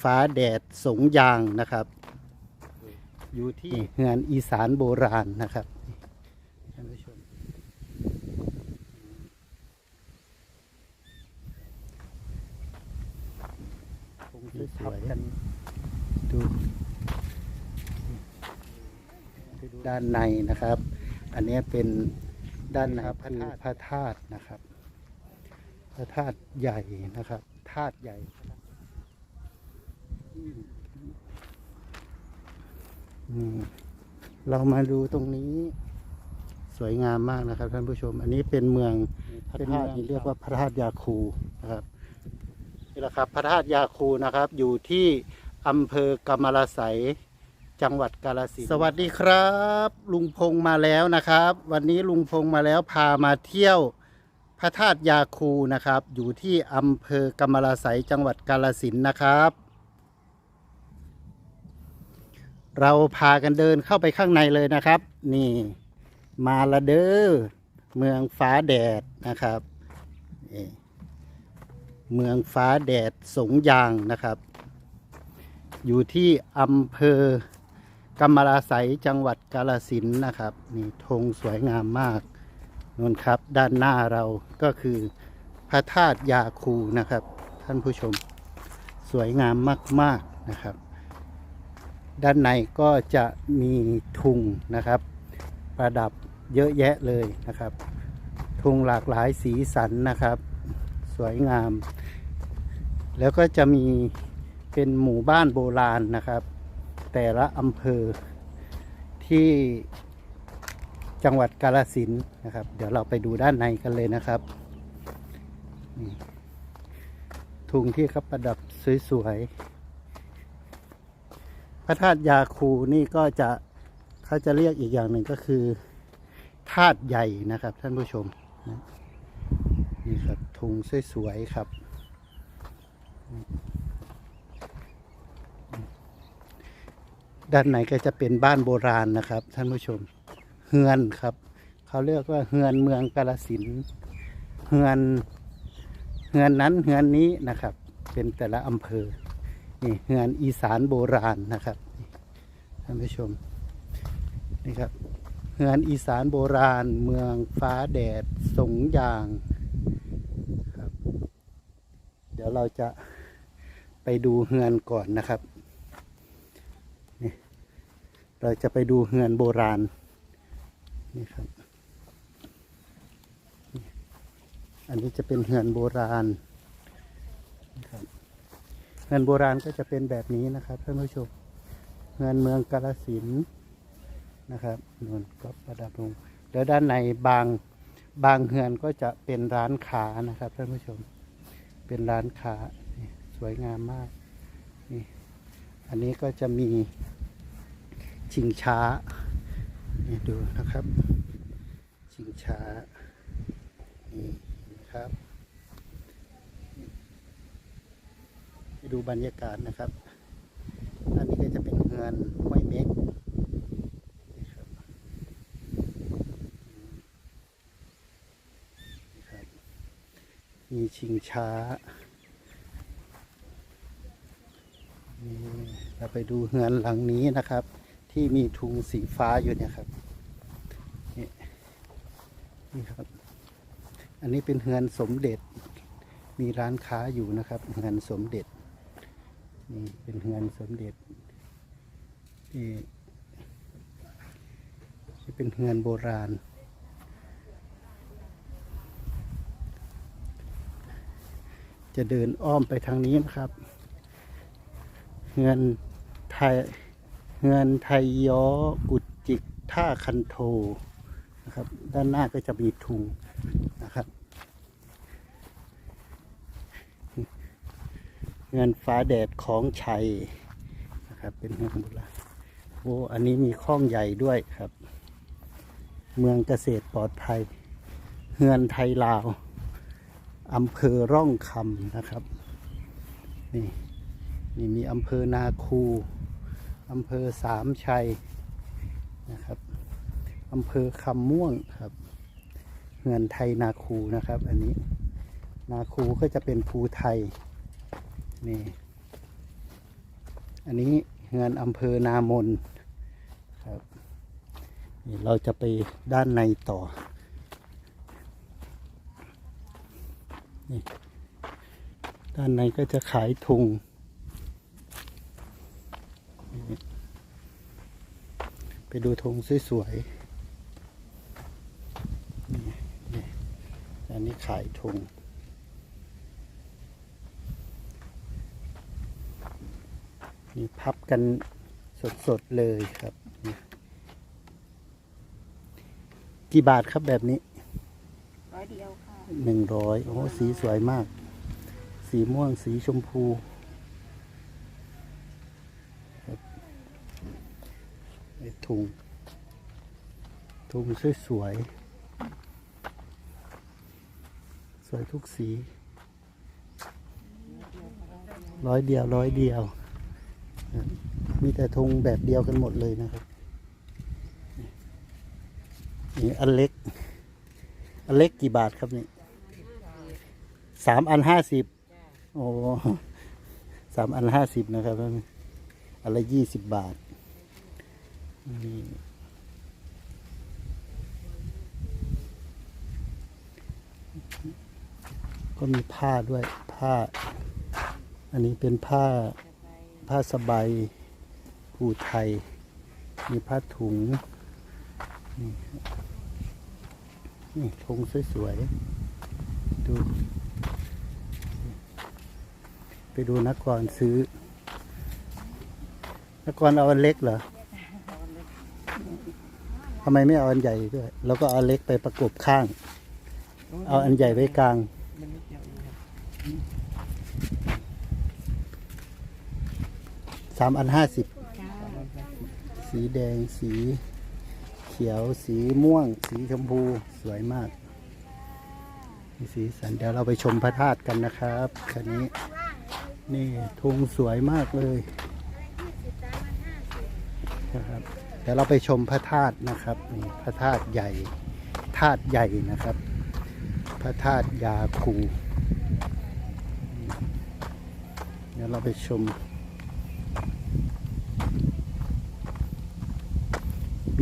ฟ้าแดดสงยางนะครับ อยู่ที่เฮือนอีสานโบราณนะครับท่านผู้ชมคงสวยๆกันดูด้านในนะครับ อันนี้เป็นด้านนะครับพระธาตุพระธาตุนะครับ พระธาตุใหญ่นะครับ ธาตุใหญ่อืม เรามาดูตรงนี้ สวยงามมากนะครับท่านผู้ชม อันนี้เป็นเมืองพระธาตุที่เรียกว่าพระธาตุยาคูนะครับนี่แหละครับ พระธาตุยาคูนะครับ อยู่ที่อำเภอกำมะลาไสยจังหวัดกาฬสินธุ์สวัสดีครับ ลุงพงมาแล้วนะครับ วันนี้ลุงพงมาแล้วพามาเที่ยวพระธาตุยาคูนะครับ อยู่ที่อำเภอกำมะลาไสยจังหวัดกาฬสินธุ์นะครับ เราพากันเดินเข้าไปข้างในเลยนะครับ นี่มาละเด้อเมืองฟ้าแดดนะครับเมืองฟ้าแดดสงยางนะครับ อยู่ที่อำเภอกำมะลาไสจังหวัดกาฬสินนะครับนี่ธงสวยงามมากนู่นครับ ด้านหน้าเราก็คือพระธาตุยาคูนะครับ ท่านผู้ชม สวยงามมาก ๆนะครับ ด้านในก็จะมีทุงนะครับ ประดับเยอะแยะเลยนะครับ ทุงหลากหลายสีสันนะครับ สวยงาม แล้วก็จะมีเป็นหมู่บ้านโบราณนะครับ แต่ละอำเภอที่จังหวัดกาฬสินนะครับ เดี๋ยวเราไปดูด้านในกันเลยนะครับนี่ทุงที่เขาประดับสวยๆ พระธาตุยาคูนี่ก็จะเขาจะเรียกอีกอย่างหนึ่งก็คือธาตุใหญ่นะครับ ท่านผู้ชมนี่ครับทุงสวยๆครับ ด้านในก็จะเป็นบ้านโบราณนะครับ ท่านผู้ชมเฮือนครับ เขาเรียกว่าเฮือนเมืองกาลสินเฮือนเฮือนนั้นเฮือนนี้นะครับ เป็นแต่ละอำเภอ นี่เฮือนอีสานโบราณนะครับท่านผู้ชมนี่ครับเฮือนอีสานโบราณ เมืองฟ้าแดดสงยางครับ เดี๋ยวเราจะไปดูเฮือนก่อนนะครับเราจะไปดูเฮือนโบราณนี่ครับอันนี้จะเป็นเฮือนโบราณนะครับ เฮือนโบราณก็จะเป็นแบบนี้นะครับท่านผู้ชมเฮือนเมืองกาลสินนะครับนนก็ประดับลงแล้วด้านในบางบางเฮือนก็จะเป็นร้านค้านะครับท่านผู้ชม เป็นร้านค้าสวยงามมากนี่อันนี้ก็จะมีชิงช้านี่ดูนะครับ ชิงช้านี่นะครับไป ดูบรรยากาศนะครับ อันนี้ก็จะเป็นเฮือนห้วยเม็กมีชิงช้านี่เราไปดูเฮือนหลังนี้นะครับ ที่มีทุงสีฟ้าอยู่เนี่ยครับ นี่นี่ครับ อันนี้เป็นเฮือนสมเด็จ มีร้านค้าอยู่นะครับ เฮือนสมเด็จ นี่เป็นเฮือนสมเด็จที่ที่เป็นเฮือนโบราณ จะเดินอ้อมไปทางนี้นะครับ เฮือนไทยเฮือนไทยย้อกุดจิกท่าคันโทนะครับ ด้านหน้าก็จะมีทุงนะครับ เฮือนฟ้าแดดของชัยนะครับเป็นเฮือนโบราณโอ้อันนี้มีข้องใหญ่ด้วยครับ เมืองเกษตรปลอดภัยเฮือนไทยลาวอำเภอร่องคำนะครับนี่นี่มีอำเภอนาคูอำเภอสามชัยนะครับอำเภอคำม่วงครับเงินไทยนาคูนะครับ อันนี้นาคูก็จะเป็นภูไทย นี่ อันนี้เงินอำเภอนามนครับนี่เราจะไปด้านในต่อ นี่ ด้านในก็จะขายทุงไปดูธงสวยๆอันนี้ขายธง นี่พับกันสดๆเลยครับนี่กี่บาทครับแบบนี้ร้อยเดียวค่ะหนึ่งร้อยโอ้โหสีสวยมาก สีม่วงสีชมพูครับไอ้ถุงถุงสวยๆสวยทุกสี ร้อยเดียว ร้อยเดียว มีแต่ธงแบบเดียวกันหมดเลยนะครับนี่อันเล็ก อันเล็กกี่บาทครับนี่สามอันห้าสิบโอ้สามอันห้าสิบนะครับอันละยี่สิบบาทนี่ก็มีผ้าด้วยผ้า อันนี้เป็นผ้าผ้าสบาย ผูไทย มีผ้าถุง นี่นี่ถุงสวยๆ ดู ไปดูนักกรซื้อ นักกรเอาอันเล็กเหรอทำไมไม่เอาอันใหญ่ด้วย แล้วก็เอาเล็กไปประกบข้าง เอาอันใหญ่ไว้กลาง สามอันห้าสิบ สีแดงสีเขียวสีม่วง สีชมพูสวยมากมีสีสันเดี๋ยวเราไปชมพระธาตุกันนะครับคันนี้นี่ธงสวยมากเลยนะครับเดี๋ยวเราไปชมพระธาตุนะครับนี่พระธาตุใหญ่ธาตุใหญ่นะครับ พระธาตุยาคูเดี๋ยวเราไปชม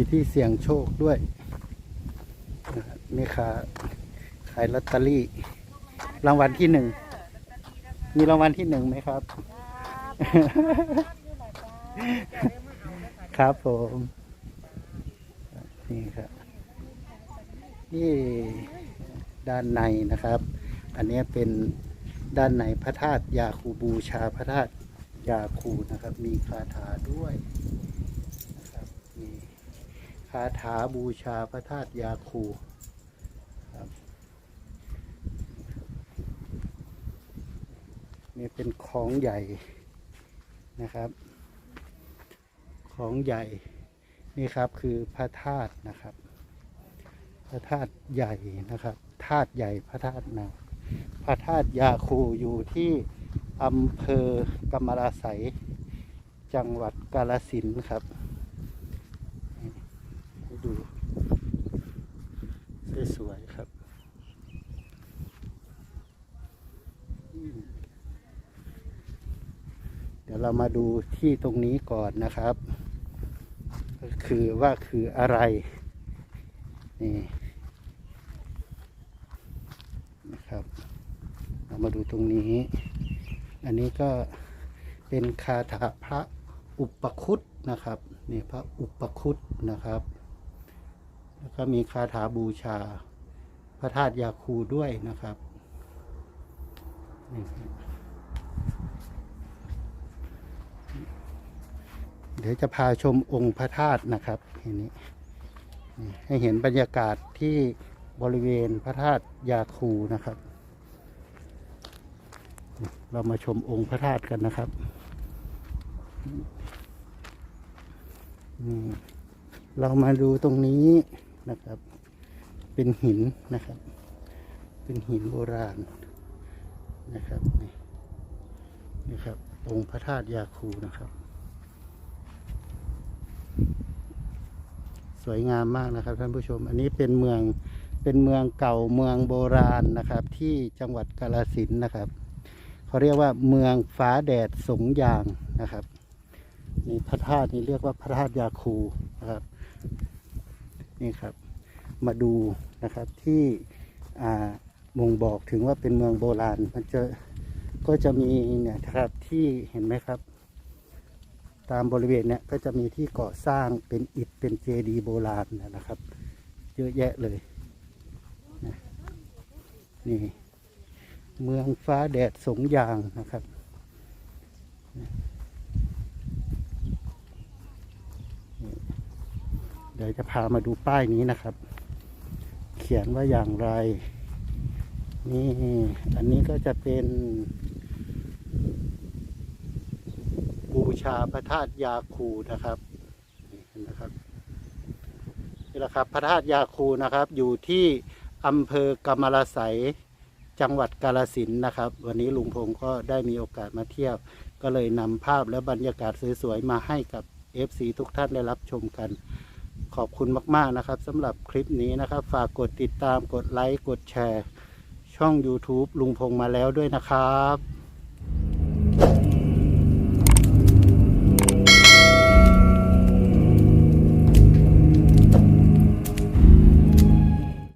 มีที่เสี่ยงโชคด้วยนี่ค่ะขายลอตเตอรี่ รางวัลที่หนึ่ง มีรางวัลที่หนึ่งไหมครับ ครับผม นี่ครับ นี่ด้านในนะครับ อันนี้เป็นด้านในพระธาตุยาคูบูชาพระธาตุยาคูนะครับ มีคาถาด้วย คาถาบูชาพระธาตุยาคูครับนี่เป็นของใหญ่นะครับ ของใหญ่นี่ครับคือพระธาตุนะครับ พระธาตุใหญ่นะครับธาตุใหญ่พระธาตุนาพระธาตุยาคูอยู่ที่อำเภอกำมะลาไสยจังหวัดกาฬสินครับ ให้ดู สวยๆครับเดี๋ยวเรามาดูที่ตรงนี้ก่อนนะครับ คือว่าคืออะไร นี่นะครับ เรามาดูตรงนี้ อันนี้ก็เป็นคาถาพระอุปคุตนะครับ นี่พระอุปคุตนะครับ แล้วก็มีคาถาบูชา พระธาตุยาคูด้วยนะครับเดี๋ยวจะพาชมองค์พระธาตุนะครับทีนี้นี่ให้เห็นบรรยากาศที่บริเวณพระธาตุยาคูนะครับ เรามาชมองค์พระธาตุกันนะครับนี่เรามาดูตรงนี้ นะครับ เป็นหินนะครับ เป็นหินโบราณนะครับนี่นี่ครับองค์พระธาตุยาคูนะครับ สวยงามมากนะครับท่านผู้ชม อันนี้เป็นเมืองเป็นเมืองเก่าเมืองโบราณนะครับ ที่จังหวัดกาฬสินนะครับเขาเรียกว่าเมืองฟ้าแดดสงยางนะครับนี่พระธาตุนี่เรียกว่าพระธาตุยาคูนะครับ นี่ครับ มาดูนะครับที่อ่าบ่งบอกถึงว่าเป็นเมืองโบราณ มันจะก็จะมีเนี่ยนะครับที่เห็นไหมครับ ตามบริเวณเนี่ยก็จะมีที่ก่อสร้างเป็นอิฐเป็นเจดีโบราณนะครับ เยอะแยะเลยนนี่ เมืองฟ้าแดดสงยางนะครับ ดี๋ยวจะพามาดูป้ายนี้นะครับ เขียนว่าอย่างไร นี่อันนี้ก็จะเป็น บูชาพระธาตุยาคูนะครับนี่เห็นไหมครับนี่แหละครับพระธาตุยาคูนะครับ อยู่ที่อำเภอกำมะละไสจังหวัดกาลสินนะครับ วันนี้ลุงพงศ์ก็ได้มีโอกาสมาเที่ยว ก็เลยนำภาพและบรรยากาศสวยๆมาให้กับ FC ทุกท่านได้รับชมกัน ขอบคุณมาก ๆ นะครับสำหรับคลิปนี้นะครับ ฝากกดติดตามกดไลค์ กดแชร์ ช่อง YouTube ลุงพงมาแล้วด้วยนะครับ